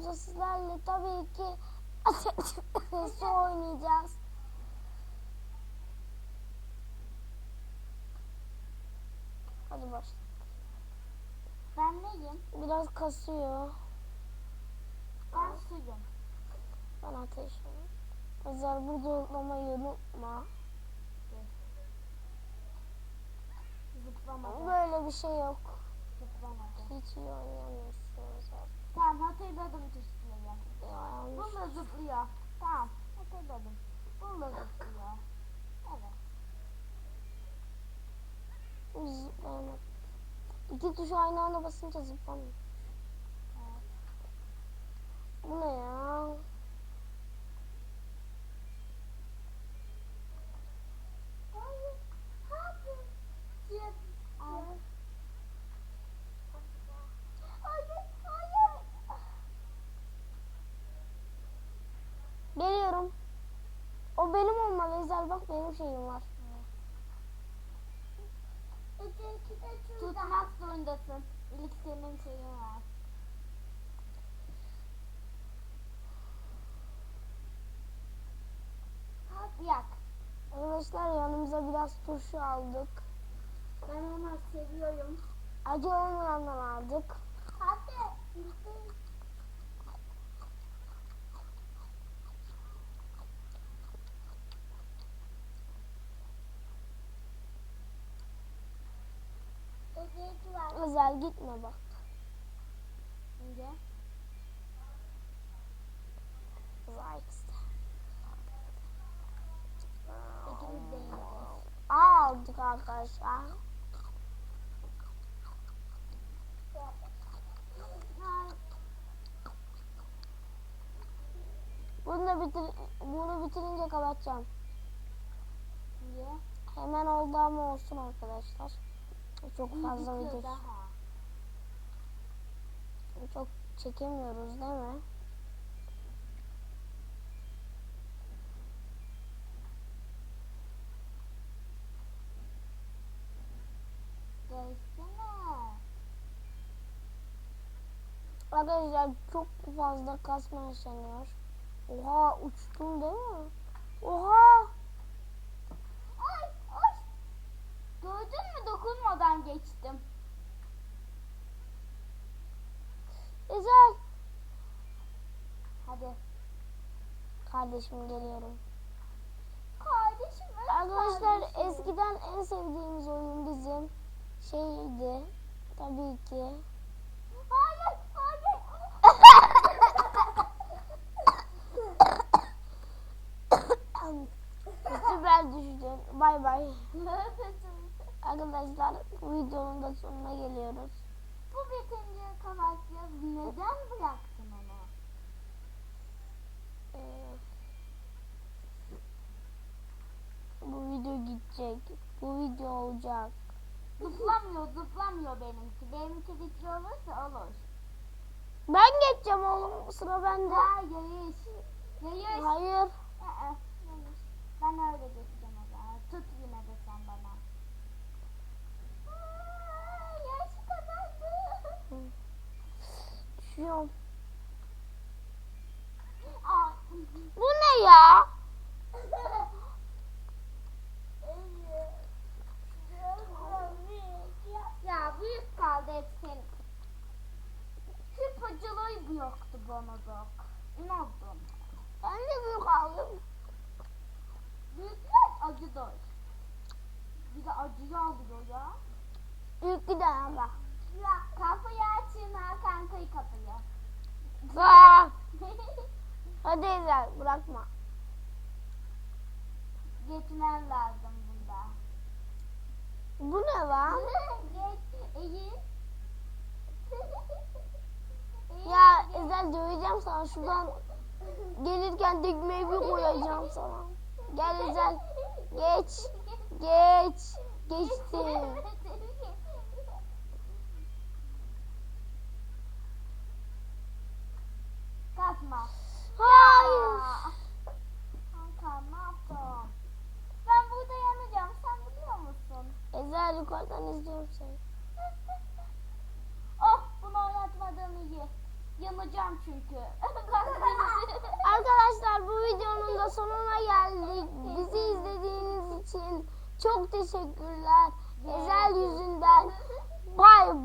videomuzda sizlerle tabii ki su oynayacağız. Hadi başla. Ben neyim? Biraz kasıyor. Ben suyum. Ben ateşim. Özel burada unutmamayı unutma. Zıplamadım. Böyle bir şey yok. Zıplamadım. Hiç iyi oynayamıyorsun Özel. Tamam hatırladım yanlış. Bununla zıplıyor. Tamam hatırladım. Bununla zıplıyor. Evet. Zıplayamadım. İki tuşu aynı anda basınca zıplamıyor. evet. Bu ne ya? Hayır. Hayır. Cık. Ay. Hayır. Hayır. Geliyorum. O benim Ezel bak benim şeyim var. Tutmak zorundasın. İlk senin şeyin var. Hadi yak. Arkadaşlar yanımıza biraz turşu aldık. Ben onu seviyorum. Acı olmayandan aldık. Hadi. Ezel gitme bak. De yiyeceğiz. Aldık arkadaşlar. Bunu da bitir bunu bitirince kapatacağım. Niye? Hemen oldu ama olsun arkadaşlar. Çok fazla video. Çok çekemiyoruz değil mi? Arkadaşlar çok fazla kasma yaşanıyor. Oha uçtum değil mi? Oha! Ay ay. Gördün mü dokunmadan geçtim. Ezel! Hadi. Kardeşim geliyorum. Kardeşim Arkadaşlar kardeşim. eskiden en sevdiğimiz oyun bizim şeydi. Tabii ki. Hayır hayır. Süper düştün. Bay bay. Arkadaşlar bu videonun da sonuna geliyoruz. Bu bitince kapatacağız. Neden bıraktın onu? Ee, bu video gidecek. Bu video olacak. Zıplamıyor zıplamıyor benimki. Benimki dikli olursa olur. Ben geçeceğim oğlum. Sıra bende. Ha yayış. Yayış. Hayır. Aa, yayış. Ben öyle geçeceğim o zaman. Tut yine de sen bana. Aa, Yaş kazandı. Düşüyorum. Aa. Bu ne ya? ya büyük kaldı hepsinin. Hıpacılığı bana da. İnandım. Ben de büyük aldım. Büyükler acı doy. Bir de acıyı alıyor ya. Büyük giden ama. Ya kapıyı açın Hakan koy kapıyı. Aa, hadi Ezel bırakma. Geçmen lazım bunda. Bu ne lan? Geç. İyi. Ezel döveceğim sana şuradan. Gelirken tekmeyi bir koyacağım sana. Gel Ezel. Geç. Geç. Geçtim. Kalkma. Hayır. Hakan ne yaptın? Ben burada yanacağım. Sen biliyor musun? Ezel yukarıdan izliyorum seni. oh bunu oynatmadığın iyi. Yanacağım çünkü. Arkadaşlar bu videonun da sonuna geldik. Bizi izlediğiniz için çok teşekkürler. Ezel yüzünden bay bay.